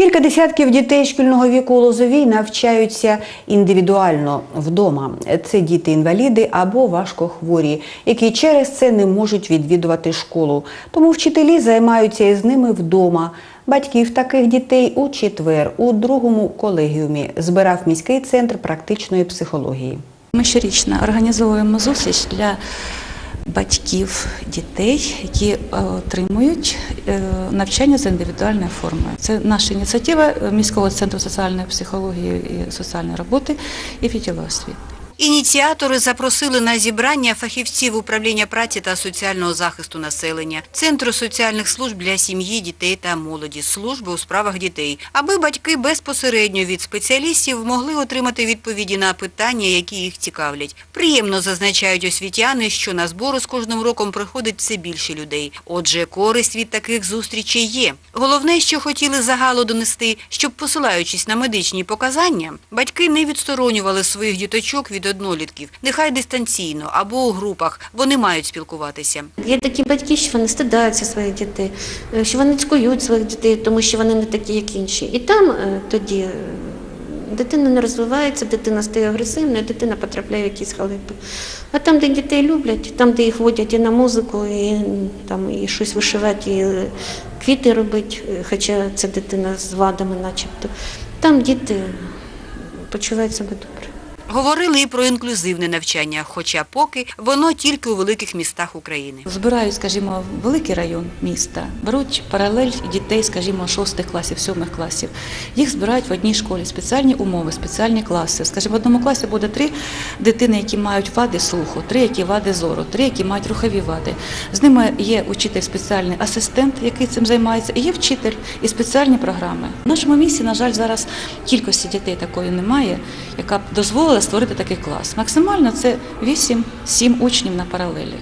Кілька десятків дітей шкільного віку у Лозовій навчаються індивідуально вдома. Це діти-інваліди або важкохворі, які через це не можуть відвідувати школу. Тому вчителі займаються із ними вдома. Батьків таких дітей у четвер у другому колегіумі збирав міський центр практичної психології. Ми щорічно організовуємо зустріч для батьків дітей, які е, отримують е, навчання за індивідуальною формою. Це наша ініціатива е, міського центру соціальної психології і соціальної роботи і відділу освіти. Ініціатори запросили на зібрання фахівців управління праці та соціального захисту населення, Центру соціальних служб для сім'ї, дітей та молоді, служби у справах дітей, аби батьки безпосередньо від спеціалістів могли отримати відповіді на питання, які їх цікавлять. Приємно зазначають освітяни, що на збори з кожним роком приходить все більше людей. Отже, користь від таких зустрічей є. Головне, що хотіли загалу донести, щоб посилаючись на медичні показання, батьки не відсторонювали своїх діточок від однолітків, нехай дистанційно або у групах, вони мають спілкуватися. Є такі батьки, що вони стидаються своїх дітей, е, що вони цькують своїх дітей, тому що вони не такі, як інші. І там е, тоді е, дитина не розвивається, дитина стає агресивною, дитина потрапляє в якісь халепи. А там, де дітей люблять, там, де їх водять і на музику, і, там, і щось вишивати, і квіти робити, е, хоча це дитина з вадами начебто, там діти почувають себе добре. Говорили і про інклюзивне навчання, хоча поки воно тільки у великих містах України. Збирають, скажімо, великий район міста, беруть паралель дітей, скажімо, шостих класів, сьомих класів. Їх збирають в одній школі, спеціальні умови, спеціальні класи. Скажімо, в одному класі буде три дитини, які мають вади слуху, три, які вади зору, три, які мають рухові вади. З ними є учитель спеціальний асистент, який цим займається, і є вчитель і спеціальні програми. В нашому місті, на жаль, зараз кількості дітей такої немає, яка б дозволила створити такий клас. Максимально це 8-7 учнів на паралелі.